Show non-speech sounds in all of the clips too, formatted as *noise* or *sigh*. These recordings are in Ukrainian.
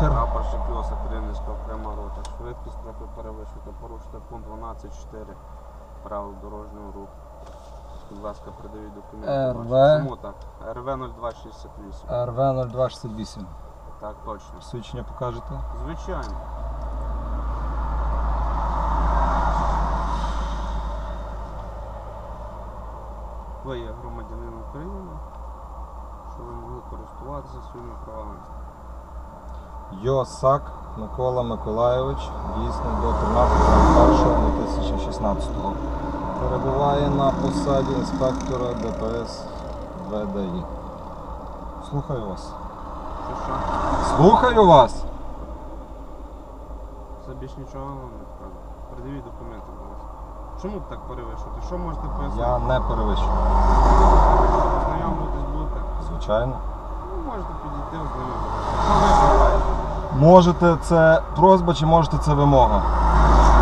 вечір. Прапорщик Йосип Рівненська окрема рота. Швидкість трохи перевищуєте. Порушите пункт 12.4 правил дорожнього руху. Будь ласка, передаю документи. РВ. Чому так? РВ 0268. РВ 0268. Так, точно. Свідчення покажете? Звичайно. Ви є громадянин України, що ви могли користуватися своїми правами. Йосак Микола Миколайович, дійсно до 13.01.2016. Перебуває на посаді інспектора ДПС ВДІ. Слухаю вас. Слухаю вас! Це більш нічого вам не скажу. Придивіть документи, будь ласка. Чому так перевищувати? Що можете пояснити? Я не перевищую. Ознайомитись будете? Звичайно. Ну, можете підійти ознайомитися. Що ви? Можете це просьба чи можете це вимога?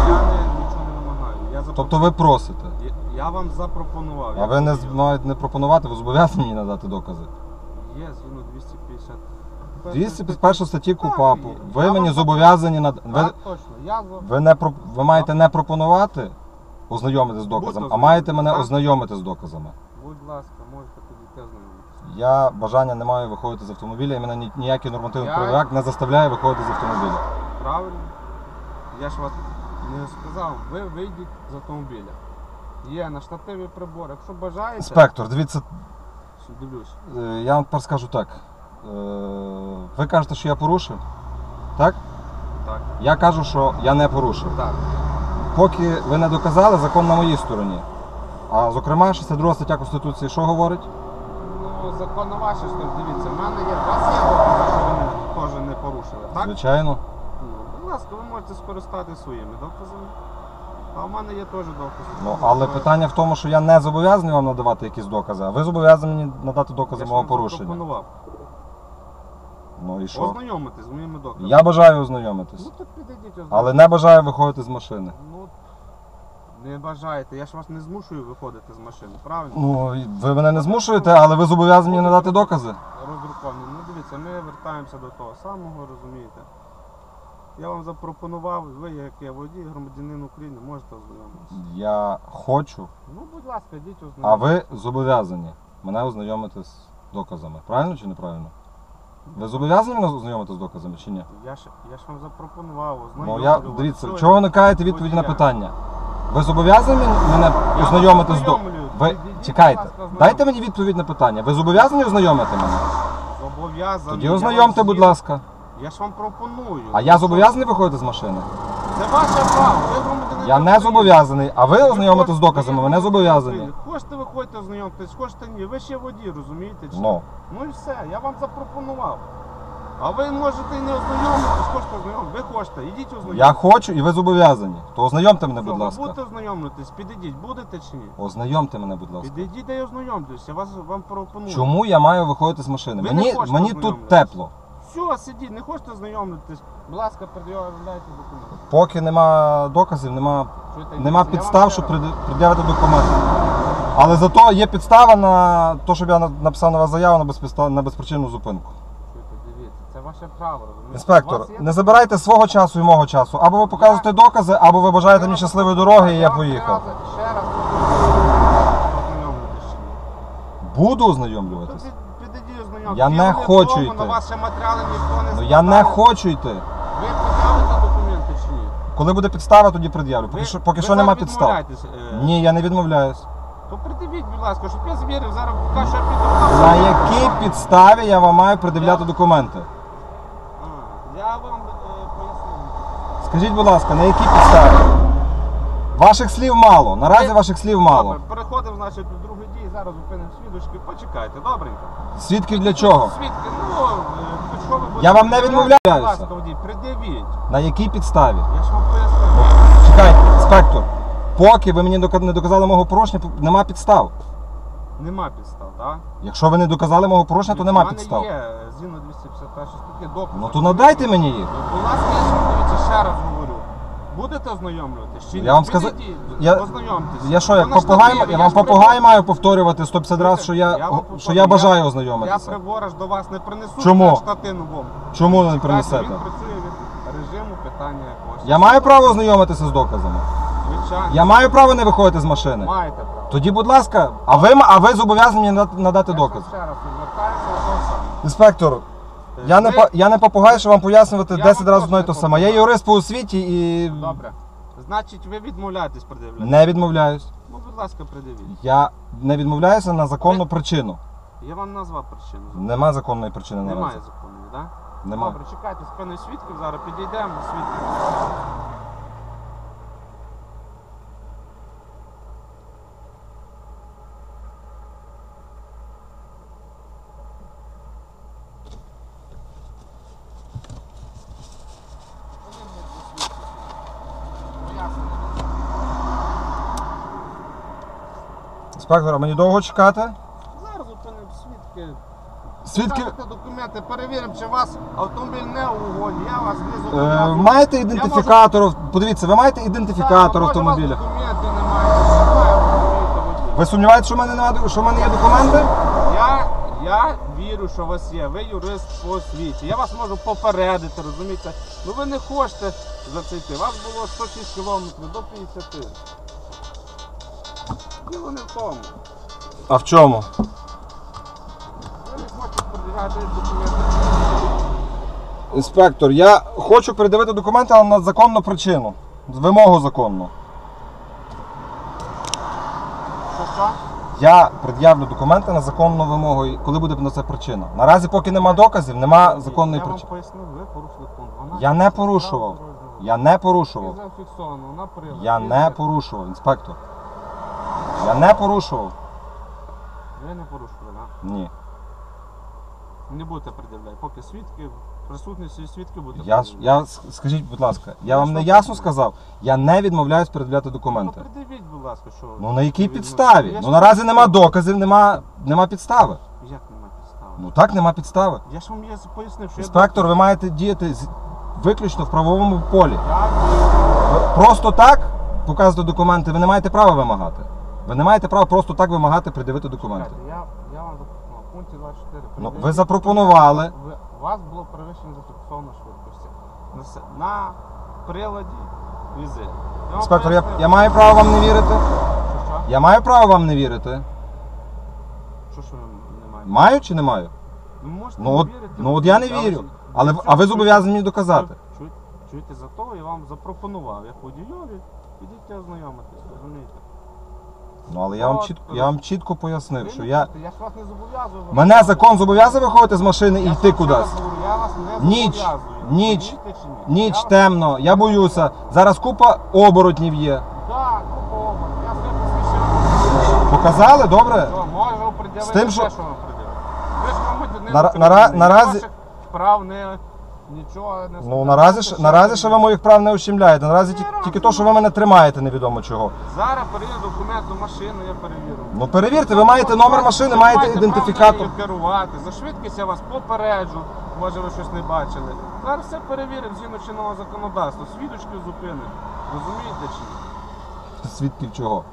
Я не, нічого не вимагаю. Я, запро- Тобто ви просите. я, я вам запропонував. А я ви не хотів. маєте не пропонувати, ви зобов'язані мені надати докази. Є згідно 250. 251 статті КУПАПу. Так, Ви я мені вам зобов'язані над... ви, Так, точно. Я за... ви, не про... ви маєте не пропонувати ознайомити з доказом, а маєте мене ознайомити з доказами. Будь ласка, можете підійти ознайомитися. Я бажання не маю виходити з автомобіля, і мене ні- ніякий нормативний Я- правовий акт не заставляє виходити з автомобіля. Правильно? Я ж вас не сказав, ви вийдіть з автомобіля. Є на штативі прибор. Якщо бажаєте, Інспектор, дивіться, дивлюсь. е, я вам тепер скажу так. Е, Ви кажете, що я порушив? Так? Так. Я кажу, що я не порушив. Так. Поки ви не доказали, закон на моїй стороні. А зокрема, 62 стаття Конституції що говорить? Ну, закон на вашій стороні, дивіться, в мене є. У вас є докази, що ви не- теж не порушили, так? Звичайно. Ну, будь ласка, ви можете скористатися своїми доказами. А в мене є теж докази. Ну, але питання в тому, що я не зобов'язаний вам надавати якісь докази, а ви зобов'язані надати докази ж мого вам порушення. запропонував. Ну і що? Ознайомитись з моїми доказами. Я бажаю ознайомитись, Ну то підійдіть ознайомитись. але не бажаю виходити з машини. Ну, не бажаєте, я ж вас не змушую виходити з машини, правильно? Ну, ви мене не змушуєте, але ви зобов'язані надати докази. Роздруковані. Ну дивіться, ми вертаємося до того самого, розумієте. Я вам запропонував, ви як я водій, громадянин України, можете ознайомитися. Я хочу, Ну, будь ласка, йдіть а ви зобов'язані мене ознайомити з доказами. Правильно чи неправильно? Ви зобов'язані мене ознайомити з доказами чи ні? Я ж, я ж вам запропонував Ну я дивіться, чого ви уникаєте відповіді на питання? Ви зобов'язані мене ознайомити з ознайомлюю. Ви Підійдіть, чекайте, ласка, ознайомтесь. дайте мені відповідь на питання. Ви зобов'язані ознайомити мене? Зобов'язаний. Тоді Я ознайомте, вам будь ласка. Я ж вам пропоную. А я зобов'язаний виходити з машини? Це ваше право. Ви громадянин Я не України. зобов'язаний, а ви ознайомити з доказами, ви мене зобов'язані. Хочете виходьте ознайомитись, хочете ні. Ви ще водій, розумієте? чи? Ну, Ну і все, я вам запропонував. А ви можете і не ознайомитись, хочете ознайомитись. Ви хочете, ідіть ознайомитись. я хочу і ви зобов'язані. То ознайомте мене, будь ви ласка. будете ознайомитись, підійдіть, будете чи ні? Ознайомте мене, будь ласка. Підійдіть і я вас вам пропоную. Чому я маю виходити з машини? Ви не Мені, хочете мені тут тепло. Все, сидіть, не хочете ознайомитись. Будь ласка, пред'являйте документи. Поки нема доказів, нема, Чуєте, нема вам підстав, ще щоб раз- пред- пред'явити документи. Але зато є підстава на те, щоб я на- написав на вас заяву на безпричинну зупинку. Ваше право, розумієте? У Інспектор, вас є не забирайте свого часу і мого часу. Або ви показуєте докази, або ви бажаєте мені щасливої дороги, і я вам поїхав. Ще раз ознайомитись чи ні? Буду То ознайомтесь. Я не хочу йти. матеріали ніхто не Ну я не хочу йти. Ви пред'явите документи чи ні? Коли буде підстава, тоді пред'явлю. Поки Ви- що, поки ви що зараз нема підстав. відмовляєтесь, е, Ні, я не відмовляюсь. То придивіть, будь ласка, щоб я звірив, зараз покажу, що я піду. На якій підставі я вам маю пред'являти документи? А, Я вам е, поясню. Скажіть, будь ласка, на якій підставі? Ваших слів мало. Наразі ваших слів мало. Добре, переходимо, значить, до другої дії, зараз зупинимо свідочки. Почекайте, добренько. Свідків для чого? Свідки, ну, е, що ви будете Я вам не відмовляюся. Будь ласка, водій, придивіть. На якій підставі? Я ж вам пояснив. Чекайте, інспектор. Поки ви мені дока- не доказали мого порушення, нема підстав. Нема підстав, так? Якщо ви не доказали мого порушення, то нема підстав. У мене є е, згідно 251 статті докази. Ну то надайте мені їх. Будь ласка, я ж вам дивіться, ще раз говорю. Будете ознайомлюватись чи ні? Я вам сказав- Підійдіть, Я, Ознайомтесь. я що, як попугай, штативі, я вам попугай маю повторювати 150 разів, що я, вам що повторюю, я бажаю Я ознайомитися. приворож до вас не принесу Чому? на штативну Чому не Він працює від режиму питання якогось. Я маю право ознайомитися з доказами. Звичайно. Я маю право не виходити з машини. Маєте право. Тоді, будь ласка, а ви, м- а ви зобов'язані мені надати- надати Я докази. ще раз звертаюся. Інспектор, я не, Ви- па- я не попугай, що вам пояснювати Я 10 вам разів одно і теж не саме. Я попугай. юрист по освіті і Добре. Значить, ви відмовляєтесь пред'являти? не відмовляюсь. Ну, будь ласка, пред'явіть. Я не відмовляюся на законну причину. Я вам назвав причину. Нема законної причини Немає наразі. законної, так? Немає. Добре, чекайте спини свідків, зараз підійдемо, свідків. Інспектор, а мені довго чекати? Зараз зупинимо свідки. Свідки. Покажете документи, перевіримо, чи у вас автомобіль не у угоді. Я вас не Е, зобов'язую. маєте ідентифікатор? Подивіться, ви маєте ідентифікатор автомобіля? документів немає, немає автомобіля. Ви сумніваєтеся, що в мене немає, що в мене є документи? Я, я вірю, що у вас є. Ви юрист по освіті. Я вас можу попередити, розумієте? Ну ви не хочете зацейти. Вас було 106 кілометрів до 50. Діло не в тому. А в чому? Ви не хочете продвигати документи. Інспектор, я хочу передивити документи, але на законну причину. З вимогу законну. Що що? Я пред'явлю документи на законну вимогу, і коли буде на це причина. Наразі, поки нема доказів, нема законної Я вам пояснив, ви порушили пункт 12. Я не порушував. Я не порушував. Зафіксовано. Я не порушував, інспектор. Я не порушував. Ви не порушили, так? Ні. Не будете пред'являти. Поки свідки, присутності свідків будете Я, пред'являти. я с- скажіть, будь ласка, я вам не ясно сказав, я не відмовляюсь передавати документи. Ну, придивіть, будь ласка, що Ну на якій підставі? відмовляєте. Ну наразі нема доказів, нема, нема підстави. Як нема підстави? Ну так нема підстави. Я ж вам є пояснив, що Інспектор, ви маєте діяти з- виключно в правовому полі. я... Ви Просто так показувати документи, ви не маєте права вимагати. Ви не маєте права просто так вимагати пред'явити документи. Чекайте, Я, я вам запропонував. В пункті 24. Ну, ви запропонували. Ви, у вас було перевищення зафіксовано швидкості. На, на приладі візи. Інспектор, я, я маю право вам не вірити. Що, що? Я маю право вам не вірити. Що, що ви не маєте? Маю чи не маю? Ви можете Ну не от, вірити, ну от я не але вірю. Але Чуєте, а ви зобов'язані мені доказати. чуєте, чуєте, за того я вам запропонував, як водійові, підійте ознайомитись, розумієте? Ну але я вам От, чітко, я вам чітко пояснив, що я. я ж вас не зобов'язую. Мене закон зобов'язує виходити з машини і Я йти вам ще раз кудись. говорю, Я вас не Ніч, зобов'язую. ніч, розумієте чи ні? Ніч Я вас- темно, я боюся. Зараз купа оборотнів є. Ну добре, я все посвідчив. Показали, добре? Що, можу пред'явити З тим, все, що- що вам пред'явити. Ви ж громадянин Нара- України, нара- я наразі- ваших прав не, нічого не Ну наразі ж наразі ще ви моїх прав не ущемляєте. Наразі ті- тільки то, що ви мене тримаєте невідомо чого. Зараз перевірю документу машину, я перевірю. Ну перевірте, ви маєте номер машини, маєте право ідентифікатор. нею керувати. За швидкість я вас попереджу. Може ви щось не бачили. Зараз все перевіримо згідно чинного законодавства. Свідочки зупинимо. Розумієте чи ні? Свідків чого?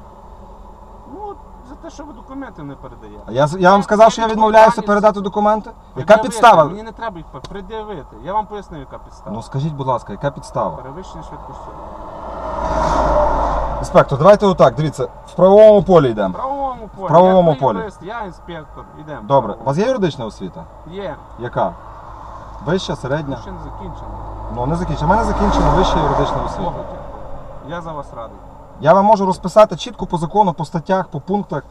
Ну, за те, що ви документи не передаєте. Я, з- я вам сказав, що я відмовляюся передати документи. Яка Пред'явити. підстава? Мені не треба їх пред'явити. Я вам поясню, яка підстава. Ну скажіть, будь ласка, яка підстава? Перевищення швидкості. Інспектор, давайте отак, дивіться, в правовому полі В йдемо. правовому полі. правовому я полі. юрист, я інспектор. Ідемо. Добре, у вас є юридична освіта? Є. Яка? Вища, середня? Ще не закінчено. Ну не закінчено. У мене закінчена вища юридична освіта. Слухайте. Я за вас радий. Я вам можу розписати чітко по закону, по статтях, по пунктах,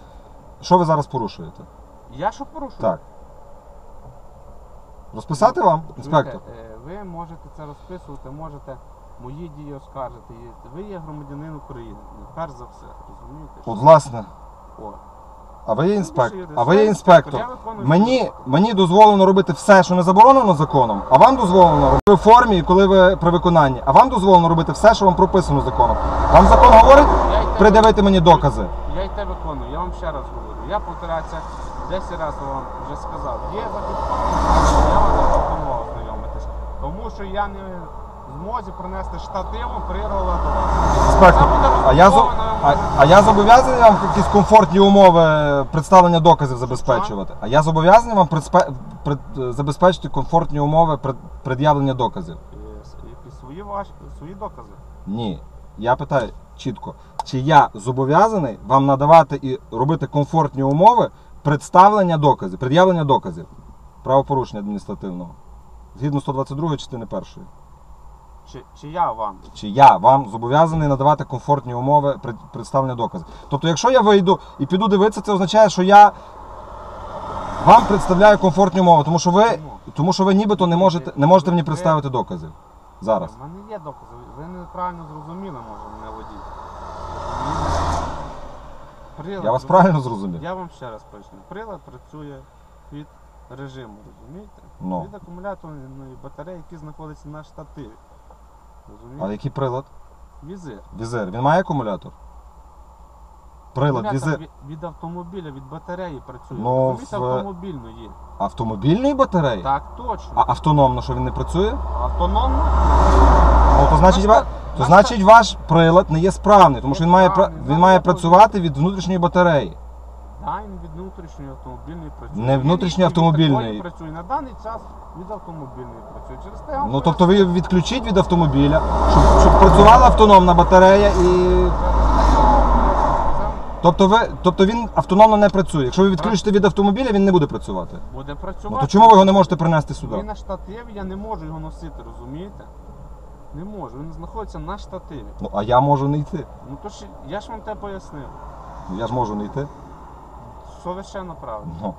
що ви зараз порушуєте. Я що порушую? Так. Розписати вам, інспектор? Е, ви можете це розписувати, можете мої дії оскаржити. Ви є громадянин України. Перш за все, розумієте? От власне. О. А ви є інспектор. А ви є інспектор. Я виконую Мені, роботу. мені дозволено робити все, що не заборонено законом, а вам дозволено робити в формі, коли ви при виконанні. А вам дозволено робити все, що вам прописано законом. Вам закон говорить Я й те придивити мені докази. Я й те виконую, я вам ще раз говорю. Я повторяюся 10 разів вам вже сказав. Є зафіксовано, я вам запропонував знайомитись. Тому що я не в змозі принести штативом природа до вас. Інспектор, а я, зо- а, а я зобов'язаний вам якісь комфортні умови представлення доказів забезпечувати? А я зобов'язаний вам предспе- пред- забезпечити комфортні умови пред- пред'явлення доказів? С- Які свої ваші свої докази. Ні. Я питаю чітко. чи я зобов'язаний вам надавати і робити комфортні умови представлення доказів, пред'явлення доказів правопорушення адміністративного. Згідно 122 частини першої. Чи, чи я вам? Чи я вам зобов'язаний надавати комфортні умови пред- представлення доказів. Тобто, якщо я вийду і піду дивитися, це означає, що я вам представляю комфортні умови, тому що ви, Чому? тому що ви нібито не можете, не можете мені представити доказів. Зараз. У мене є докази. Ви неправильно зрозуміли, може, мене водій. Прилад, Я вас правильно зрозумів. Я вам ще раз поясню. Прилад працює від режиму, розумієте? Ну. Від акумуляторної батареї, які знаходяться на штативі. А який прилад? Візир. Візир. Він має акумулятор? Прилад, від, від автомобіля, від батареї працює. Ну, Розумієте, в- автомобільно є. Автомобільної батареї? Так, точно. А автономно, що він не працює? Автономно? Ну, то значить, ва- то значить ваш прилад не є справний, тому що він має, пра- Несправний, він має працювати від внутрішньої батареї. Да, він від внутрішньої автомобільної працює. Не Він внутрішньої від автомобільної. такої працює. На даний час від автомобільної працює. Через те я вам Ну тобто ви відключіть від автомобіля, щоб, щоб працювала автономна батарея і. Тобто ви, тобто він автономно не працює. Якщо ви відключите від автомобіля, він не буде працювати. буде працювати. Ну то чому ви його не можете принести сюди? Він на штативі, я не можу його носити, розумієте? Не можу, він знаходиться на штативі. Ну а я можу не йти. Ну то ж я ж вам те пояснив. Ну, Я ж можу не йти. Совершенно правильно. Ну.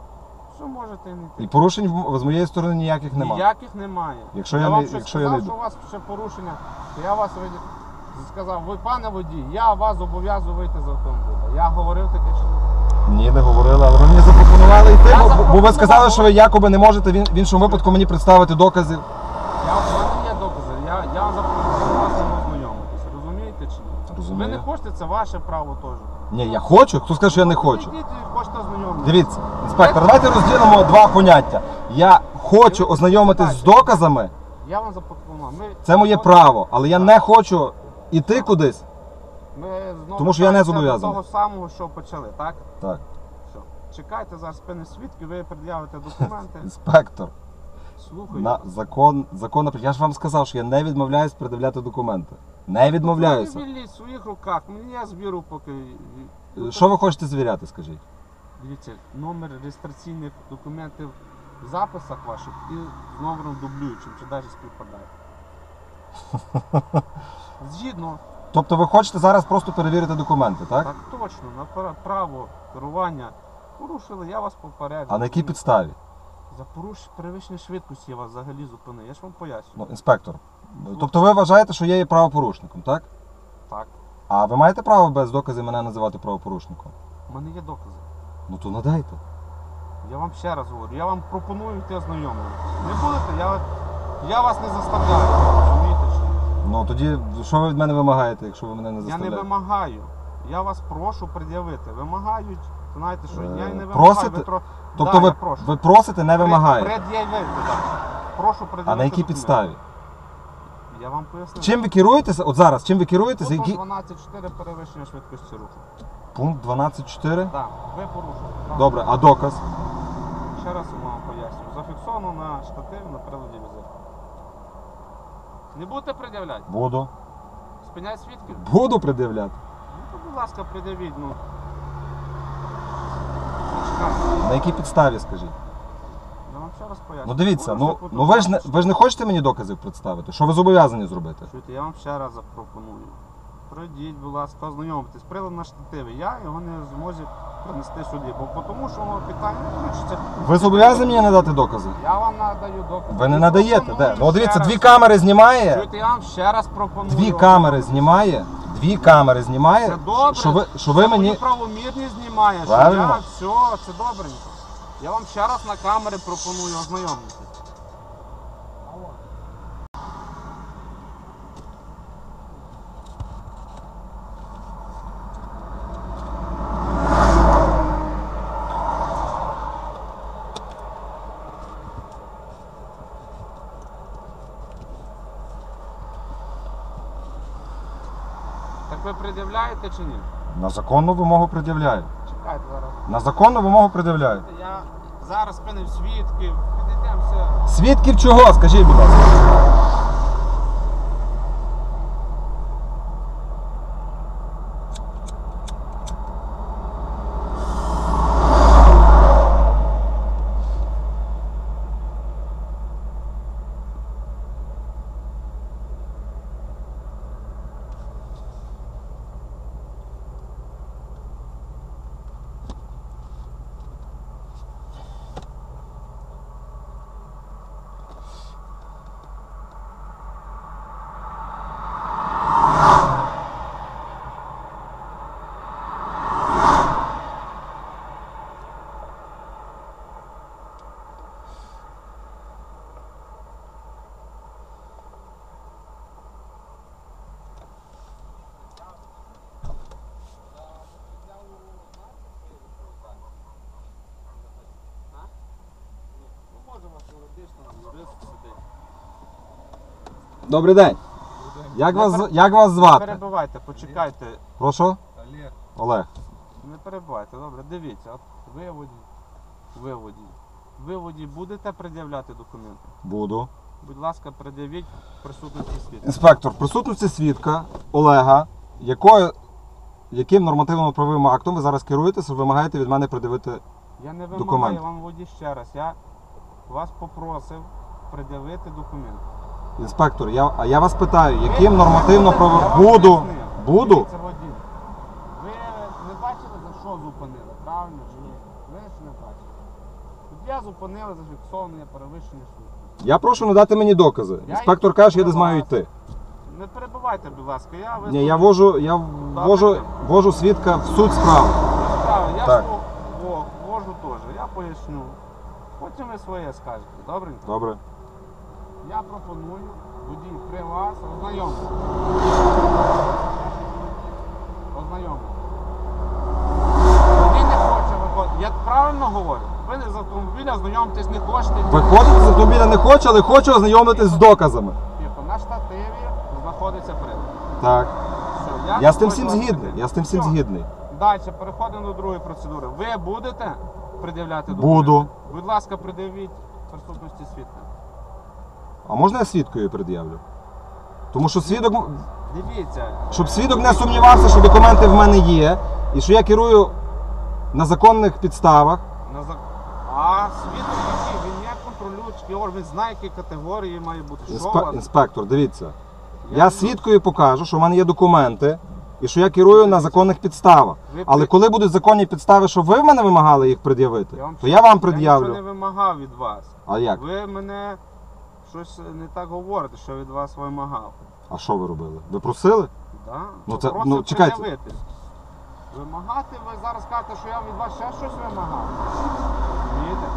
Що можете не йти? І порушень в- з моєї сторони ніяких немає. Ніяких немає. Якщо я вам не- щось якщо я сказав, не що у вас ще порушення, то я вас виді- сказав, ви пане водій, я вас зобов'язую вийти з автомобіля. Я говорив таке чи ні? Ні, не говорили, але ви мені запропонували йти, Я бо- бо, ви запропонував. сказали, що ви якоби не можете в ін- в іншому випадку мені представити доказів. Я, у мене є докази, я, я вам запропонував з ним ознайомитися. Розумієте чи ні? Розумію. Ви не хочете, це ваше право теж. Ні, я хочу. Хто скаже, що я не хочу? Ідіть і хочете. Дивіться, інспектор, давайте розділимо два поняття. Я хочу ознайомитись з доказами, Я вам запропонував. Ми це моє право, але я не хочу іти кудись. Ми знову Тому що я не вертаємося зобов'язаний. До того самого, що почали, так? Так, Все. Чекайте зараз спини свідки, ви пред'явите документи. *laughs* інспектор, Слухаю. на закон, закон, напр- я ж вам сказав, що я не відмовляюсь придивляти документи. Не відмовляюся. Ви вільні в своїх руках, мені я зберу поки. Ну, Що ви хочете звіряти, скажіть? Дивіться, номер реєстраційних документів в записах ваших і з номером дублюючим, чи навіть співпадає. *laughs* Згідно, Тобто ви хочете зараз просто перевірити документи, так? так точно, на пра- право керування порушили, я вас попереджу. А на якій підставі? За порушення перевищення швидкості я вас взагалі зупинив. Я ж вам поясню. Ну, інспектор. Тобто ви вважаєте, що я є правопорушником, так? Так, А ви маєте право без доказів мене називати правопорушником? в мене є докази. Ну то надайте. Я вам ще раз говорю, я вам пропоную йти ознайомлюватися. Не будете, я, я вас не заставляю. Ну тоді що ви від мене вимагаєте, якщо ви мене не Я не заставляєте? вимагаю. Я вас прошу пред'явити. Вимагають. Знаєте, що я Е, не вимагаю. просите? Ви тро... Тобто да, ви, я прошу. ви просите, не Пред- вимагаєте. Пред'явити, так. Прошу пред'явити. А на якій документи. підставі? Я вам поясню. Чим ви керуєтеся? От зараз, чим ви керуєтеся? Пункт Які... 12.4 перевищення швидкості руху. Пункт 12.4? Так, ви порушили. Так. Добре, а доказ? Ще раз вам поясню. Зафіксовано на штативі на приладі візит. Не будете пред'являти? Буду. Спиняй свідків? Буду пред'являти. Ну, то, будь ласка, пред'явіть, ну. На якій підставі, скажіть? Я вам ще раз поясню. Ну дивіться, ну, ну ви ж не ви ж не хочете мені доказів представити? Що ви зобов'язані зробити? Чуєте, я вам ще раз запропоную. Пройдіть, будь ласка, ознайомтесь. Прилад на штативі. Я його не в змозі принести сюди, бо тому що воно питання не включиться. Ви зобов'язані мені надати докази? Я вам надаю докази. Ви не надаєте, де? Ну дивіться, дві камери знімає. Чуєте, я вам ще раз пропоную. Дві камери знімає. Дві камери знімає. Це добре. Що ви, що ви мені. правомірні знімає. що Правильно. Я, все, це добренько. Я вам ще раз на камери пропоную ознайомитися. Пред'являєте чи ні? На законну вимогу пред'являю. Чекайте зараз. На законну вимогу пред'являю. Я зараз спинив свідків, підійдемо все. Свідків чого? Скажіть, будь ласка. Добрий день. Як Не вас, пер- як вас Не звати? перебивайте, почекайте. Прошу? Олег, Олег. Не перебивайте, добре, дивіться, от ви водій. Ви водій. Ви водій будете пред'являти документи? Буду. Будь ласка, пред'явіть в присутності свідка. Інспектор, в присутності свідка Олега, якою, яким нормативно-правовим актом ви зараз керуєтеся, вимагаєте від мене придивити. Я не Документ. вам водій ще раз. Я вас попросив пред'явити документ. Інспектор, я, а я вас питаю, яким нормативно-правовим. Я вам Буду. Буду. Водій. Ви не бачили, за що зупинили, правильно чи ні? Ви ж не бачили. Тут я зупинили за фіксоване перевищення швидкості. Я прошу надати мені докази. Інспектор каже, я десь маю йти. Не перебивайте, будь ласка, я висловлю. Ні, я вожу, я вожу, вожу свідка в суть справи. Справа, я Так. ж во- во- вожу теж, я поясню. Потім ви своє скажете, добренько? Добре. Я пропоную водій при вас ознайомитися. Ознайомитися. Водій не хоче виходити. Я правильно говорю? Ви з автомобіля знайомитись не хочете. Виходити з автомобіля не хочу, але хочу ознайомитись з доказами. Типу, на штативі знаходиться прилад. Так. Все, Я з тим всім вас згідний. прийти. Я з тим всім Все. згідний. Далі переходимо до другої процедури. Ви будете пред'являти документи? Буду. Будь ласка, пред'явіть в присутності свідка. А можна я свідкою пред'явлю? Тому що свідок, Дивіться. щоб свідок не сумнівався, що документи в мене є, і що я керую на законних підставах. На зак... А свідок який? Він є контролюючий орган, він знає, які категорії має бути. Що у Інспе- вас? Інспектор, дивіться. Я Я свідкою покажу, що в мене є документи і що я керую на законних підставах. Ви Але при- коли будуть законні підстави, що ви в мене вимагали їх пред'явити, вам то я вам Я нічого пред'явлю. не вимагав від вас. А як? Ви мене щось не так говорите, що від вас вимагав. А що ви робили? Ви просили? Да? Ну, це- ну, чекайте. пред'явити. Вимагати, ви зараз кажете, що я від вас ще щось вимагав. Розумієте?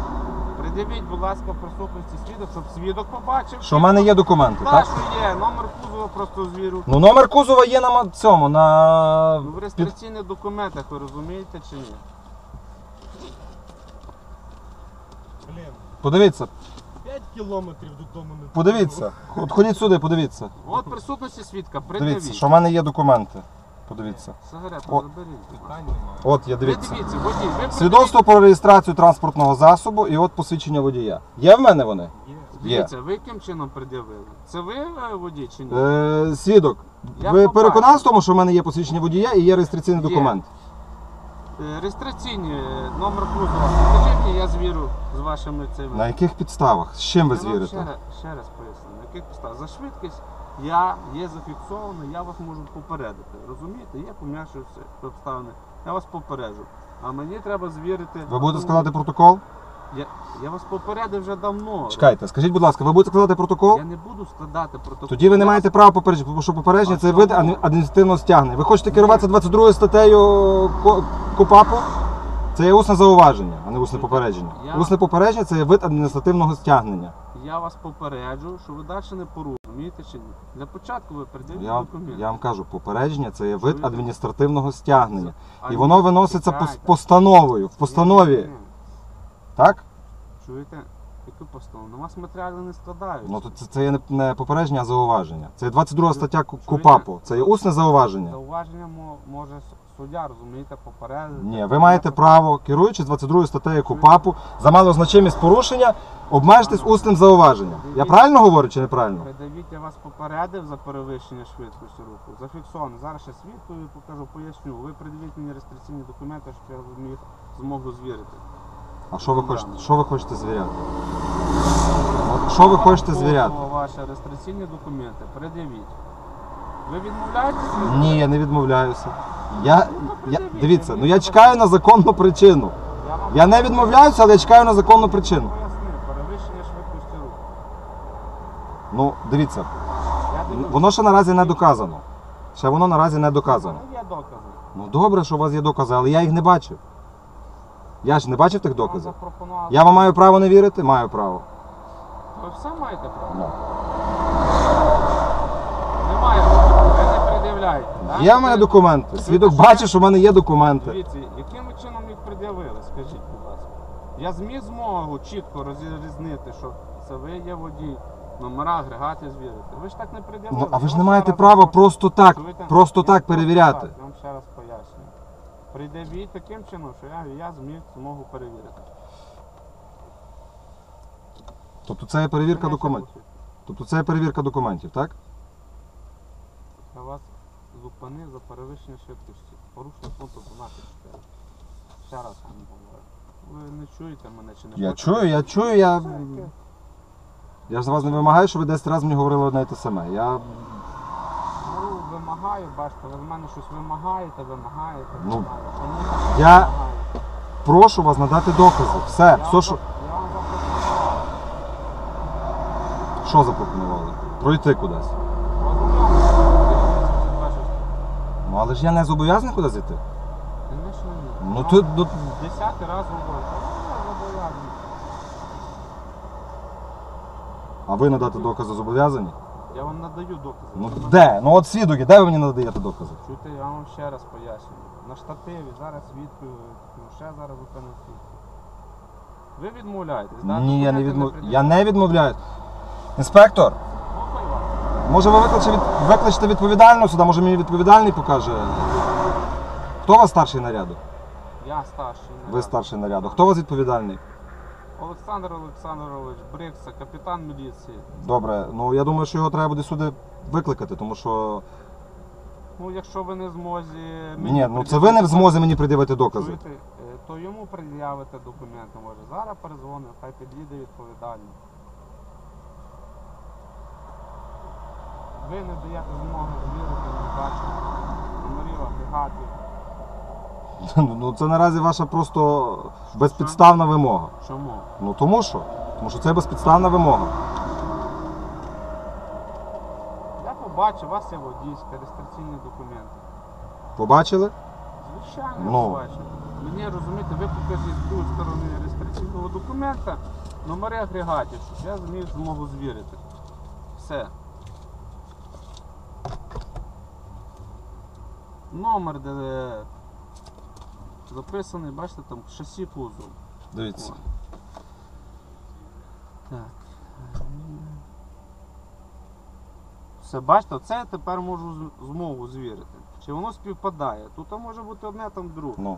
Пред'явіть, будь ласка, в присутності свідок, щоб свідок побачив. Що в мене є документи, Так, так? що є, номер кузова просто звіру. Ну номер кузова є на ма- цьому, на. Ну, в під- реєстраційних документах, ви розумієте чи ні? блін, Подивіться, 5 кілометрів додому не подивіться. От ходіть сюди, подивіться. От присутності свідка, пред'явіть. Дивіться, що в мене є документи. Подивіться. Сигарету О. заберіть. Питань немає. От є, Ви дивіться. дивіться, водій, ви Свідоцтво про реєстрацію транспортного засобу і от посвідчення водія. Є в мене вони? Є. Дивіться, ви яким чином пред'явили? Це ви е, водій чи ні? Е, свідок, Я ви побачив. переконав в тому, що в мене є посвідчення водія і є реєстраційний Є. документ? Е, Реєстраційні е, номер кузова. Покажіть мені, я звірю з вашими цими. На яких підставах? З чим ви Я вам звірите? Ще, раз- ще раз поясню. На яких підставах? За швидкість я є зафіксовано, я вас можу попередити. Розумієте? Є пом'якшуються обставини. Я вас попереджу. А мені треба звірити. Ви будете складати протокол? Я, я вас попередив вже давно. Чекайте, скажіть, будь ласка, ви будете складати протокол? Я не буду складати протокол. Тоді ви не маєте права попередження, тому що попередження А це вид чому? адмі- адміністративного стягнення. Ви хочете керуватися 22 статтею Ко- КУПАПу? Це є усне зауваження, а не усне попередження. Я- Усне попередження це є вид адміністративного стягнення. Я вас попереджу, що ви далі не порушуєте. Розумієте чи ні? Для початку ви приділіть Я, документи. я вам кажу, попередження це є вид адміністративного стягнення. А І ні, воно виноситься пос- чекайте. постановою. В постанові. Ні. Так? Чуєте? Яку постанову? На вас матеріали не складають. Ну то це, це є не- не попередження, а зауваження. Це є 22 стаття Ку- Чуєте? КУПАПу. Це є усне зауваження. Зауваження мо- може с- суддя, розумієте, попередити. Ні, ви маєте право, керуючись 22 статтею КУПАПу, за малозначимість порушення, обмежитись усним зауваженням. Я правильно говорю чи неправильно? Придавіть, я вас попередив за перевищення швидкості руху. Зафіксовано. Зараз ще свідкові покажу, поясню. Ви придивіть мені реєстраційні документи, щоб я міг змогу звірити. А що ви хочете? Що ви хочете звіряти? От Що ви хочете звіряти? Ваші реєстраційні документи, пред'явіть. Ви відмовляєтесь? Ні, я не відмовляюся. Я, я дивіться, ну я чекаю на законну причину. Я не відмовляюся, але я чекаю на законну причину. пояснив, перевищення швидкості руху. Ну, дивіться, Я дивлюсь, воно ще наразі не доказано. Ще воно наразі не доказано. в є докази. Ну добре, що у вас є докази, але я їх не бачив. Я ж не бачив тих вам доказів. Я вам маю право не вірити? Маю право. Ви все маєте право? Ну. Немає. Пред'являєте. так? Є в мене документи. Свідок бачить, що в мене є документи. Дивіться, яким ви чином їх пред'явили, скажіть, будь ласка. Я зміг змогу чітко розрізнити, що Це ви є водій. Номера, агрегати звірити. Ви ж так не пред'явили. Ну, а ви ж не маєте права просто так, просто так перевіряти. Я вам ще раз пояснюю. Прийде таким чином, що я, я зміг змогу перевірити. Тобто це є перевірка документів. Тобто це є перевірка документів, так? Я вас зупинив за перевищення швидкості. Порушення пункту 12.4. Ще раз вам говорю. Ви не чуєте мене чи не Я хочете? чую, я чую, я. Я ж з вас не вимагаю, що ви 10 разів мені говорили одне і те саме. Я. Ну, вимагаю, бачите, ви в мене щось вимагаєте, вимагаєте, Ну, вимагаєте. Я- вимагаєте. Прошу вас надати докази. Все, Я все, вам що. зап- Я вам запропонував. Що запропонували? Пройти кудись. Ознайомитися, подивитися, ваші- Ну але ж я не зобов'язаний кудись йти. Звісно, ні. Ну вам ну, Десятий раз говорю. Я зобов'язаний. А ви надати докази зобов'язані? Я вам надаю докази. Ну Ви де? Ну от свідок, є, де ви мені надаєте докази? Чуєте, я вам ще раз пояснюю. На штативі зараз свідкою, ну, ще зараз зупинив свідку. Ви відмовляєтесь, так? Ні, я не відмов... Я не відмовляюсь. Інспектор. Може ви викличете, від... викличете відповідального сюди, може мені відповідальний покаже. Хто у вас старший наряду? Я старший. Ви старший наряду. Хто у вас відповідальний? Олександр Олександрович Брикса, капітан міліції. Добре, ну я думаю, що його треба буде сюди викликати, тому що. Ну, якщо ви не в змозі. мені Ні, ну це ви не в змозі мені пред'явити докази. Чуєте, е, то йому пред'явите документи може. Зараз перезвонив, хай під'їде відповідально. Ви не даєте змоги звірити, не бачите номерів агрегатів. Ну це наразі ваша просто безпідставна вимога. Чому? Ну тому що? Тому що це безпідставна вимога. Я побачив, у вас є водійська, реєстраційні документи. Побачили? Звичайно, Ну. я. Мені розумієте, ви покажіть з другої сторони реєстраційного документа номери агрегатів, щоб я зміг змогу звірити. Все. Номер, де записаний, бачите, там шасі кузов. Дивіться. Так. Все, бачите, це я тепер можу з- змогу звірити. Чи воно співпадає? Тут може бути одне, там друге. Ну.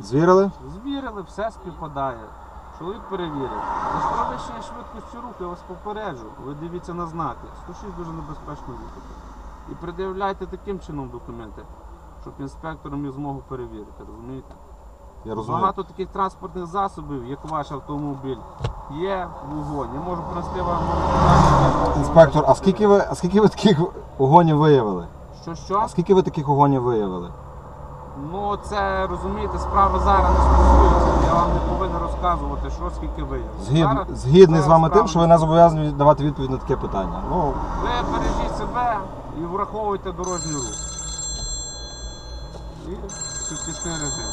Звірили? Звірили, все співпадає. Чоловік перевірив. За перевищення швидкості руху я вас попереджу. Ви дивіться на знаки. 106 дуже небезпечно їхати. І пред'являйте таким чином документи, щоб інспектор міг змогу перевірити, розумієте? Я розумію. Багато таких транспортних засобів, як ваш автомобіль, є в угоні. Я можу принести вам Інспектор, а скільки ви, а скільки ви таких угонів виявили? Що що? А скільки ви таких угонів виявили? Ну це розумієте, справа зараз не стосується. Я вам не повинен розказувати, що скільки виявилося. Згід, Зараз- згідний з зараз вами справа тим, що ви не зобов'язані давати відповідь на таке питання. Ну, Ви бережіть себе і враховуйте дорожній рух. І підписний режим.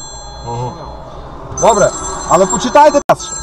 Добре, але почитайте нас.